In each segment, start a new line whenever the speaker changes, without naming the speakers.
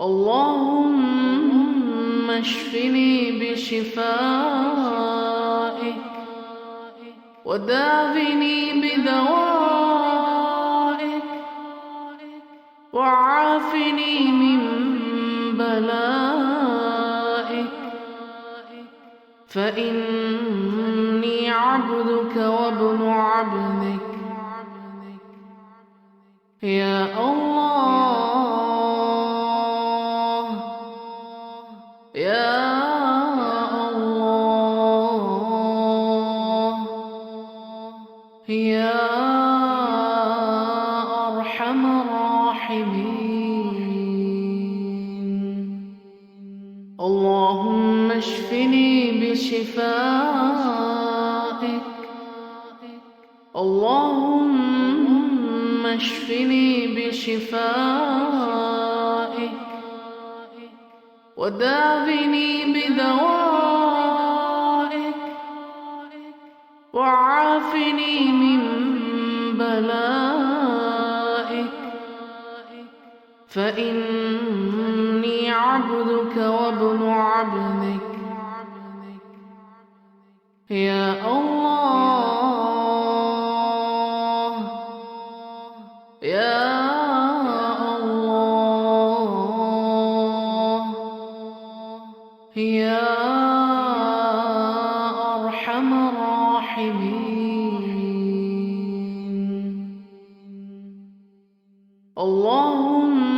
اللهم اشفني بشفائك وداوني بدوائك وعافني من بلائك فإني عبدك وابن عبدك يا الله أشفني بشفائك. اللهم أشفني بشفائك. وداوني بدوائك. وعافني من بلائك. فإني عبدك وابن عبدك. يا الله يا الله يا أرحم الراحمين. اللهم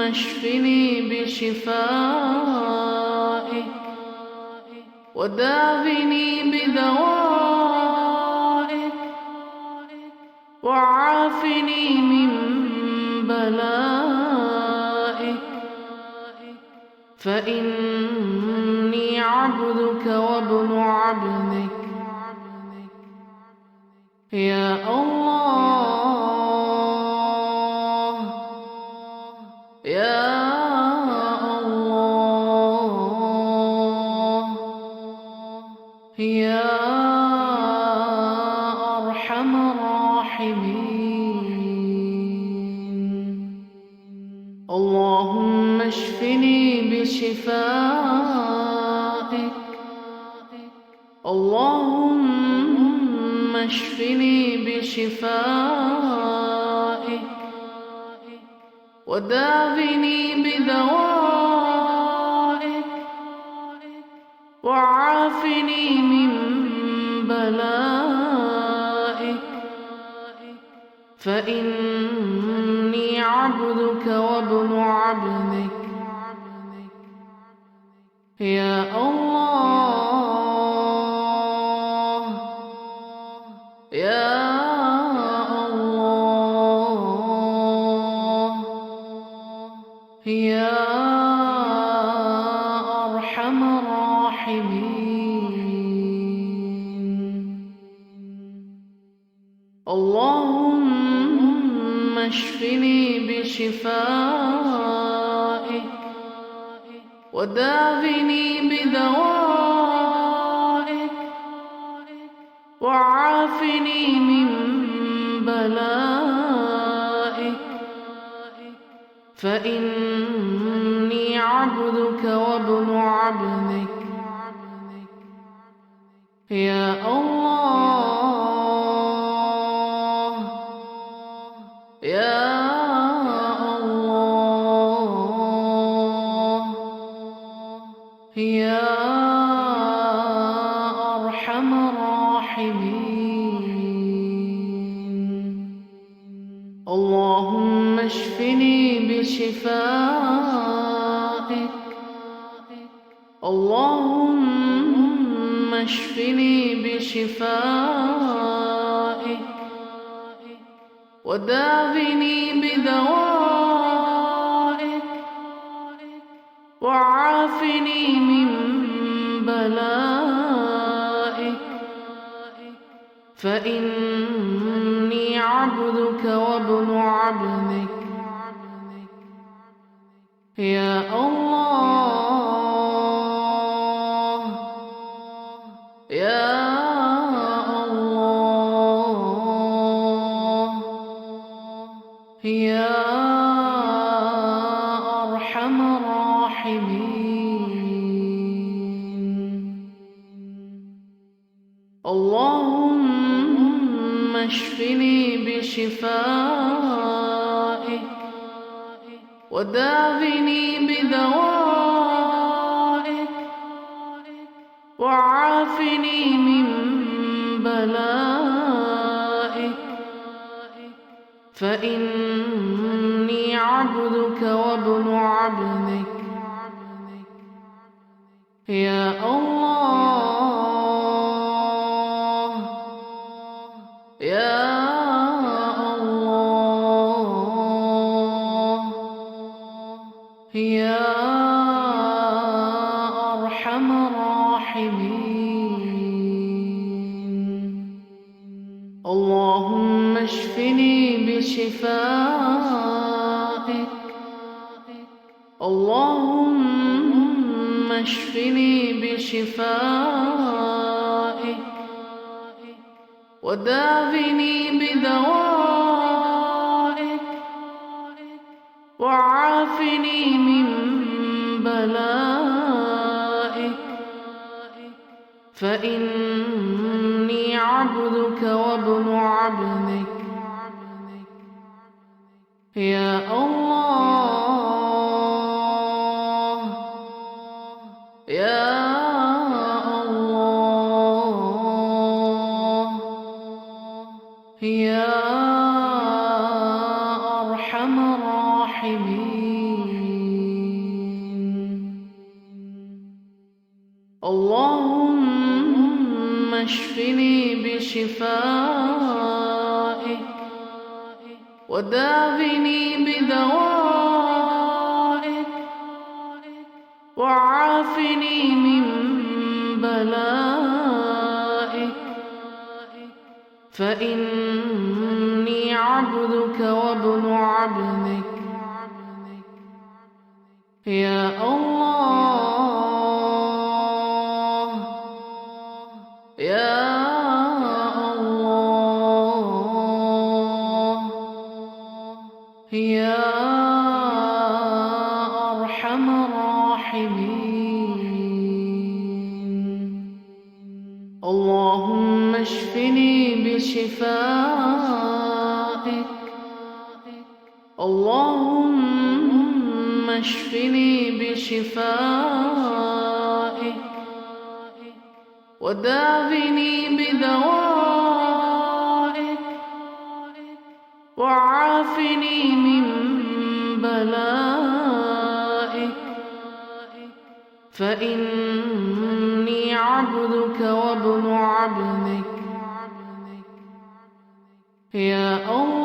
اشفني بشفائك وداوني بدوائك وعافني من بلائك. فإني عبدك وابن عبدك. يا الله بشفائك اللهم اشفني بشفائك وداوني بدوائك وعافني من بلائك. فإني عبدك وابن عبدك اللهم اشفني بشفائك وداوني بدوائك وعافني من بلائك فإني عبدك وابن عبدك يا الله اللهم اشفني بشفائك وداوني بدوائك وعافني من بلائك. فإني عبدك وابن عبدك. يا الله. يا الله. يا الراحمين. اللهم اشفني بشفائك. وداوني بدوائك وعافني من بلائك. فإني عبدك وابن عبدك. يا الله اللهم اشفني بشفائك وداوني بدوائك وعافني من بلائك فإني عبدك وابن عبدك يا الله اللهم اشفني بشفائك وداوني بدوائك وعافني من بلائك فإني عبدك وابن عبدك يا الله اللهم اشفني بشفائك وداوني بدوائك وعافني من بلائك فإني عبدك وابن عبدك يا الله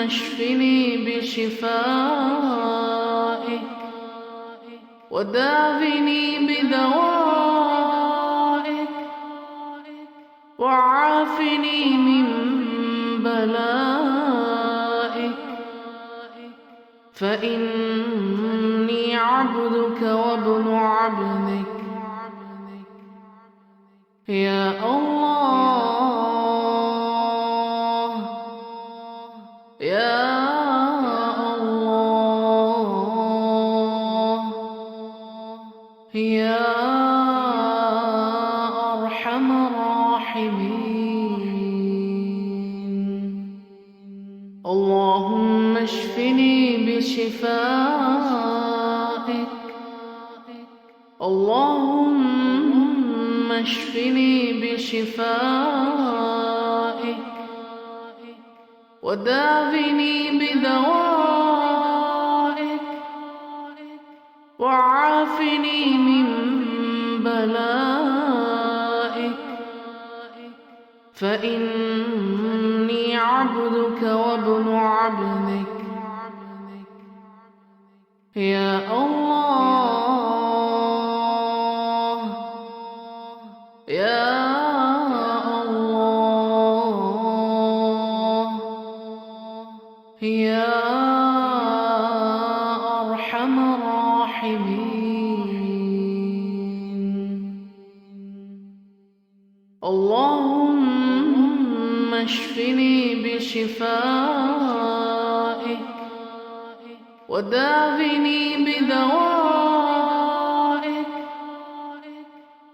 اللهم اشفني بشفائك وداوني بدوائك وعافني من بلائك فإني عبدك وابن عبدك يا الله اللهم اشفني بشفائك وداوني بدوائك وعافني من بلائك فإني عبدك وابن عبدك يا الله اللهم أشفني بشفائك وداوني بدوائك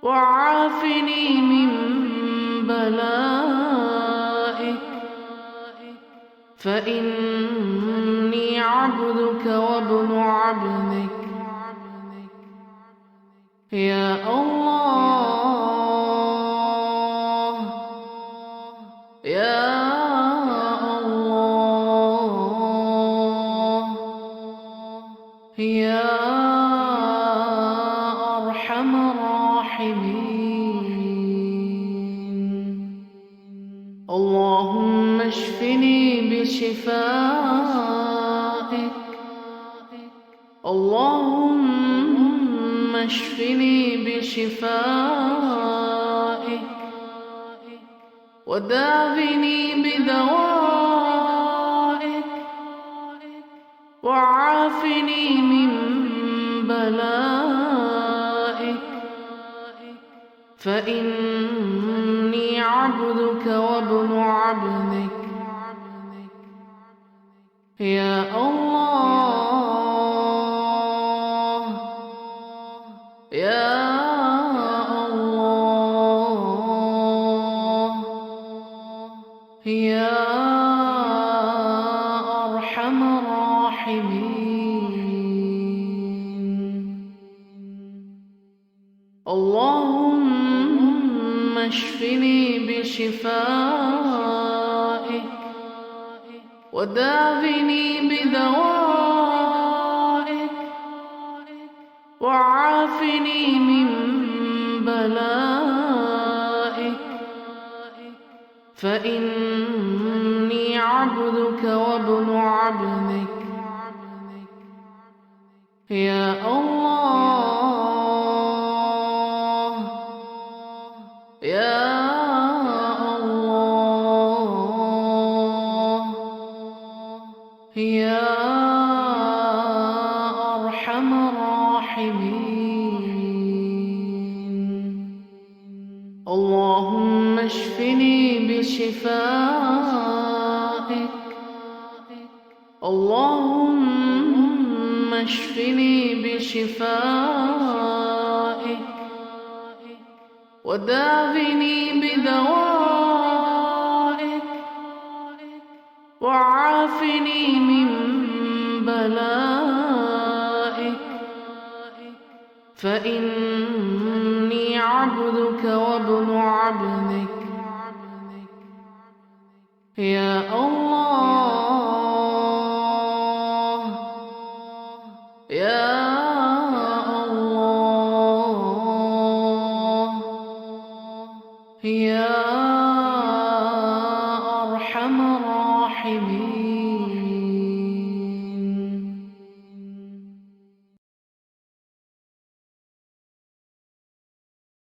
وعافني من بلائك فإني عبدك وابن عبدك يا الله اللهم اشفني بشفائك وداوني بدوائك وعافني من بلائك فإني عبدك وابن عبدك اشفني بشفائك وداوني بدوائك وعافني من بلائك فإني عبدك وابن عبدك يا الله اللهم اشفني بشفائك وداوني بدوائك وعافني من بلائك فإني عبدك وابن عبدك يا الله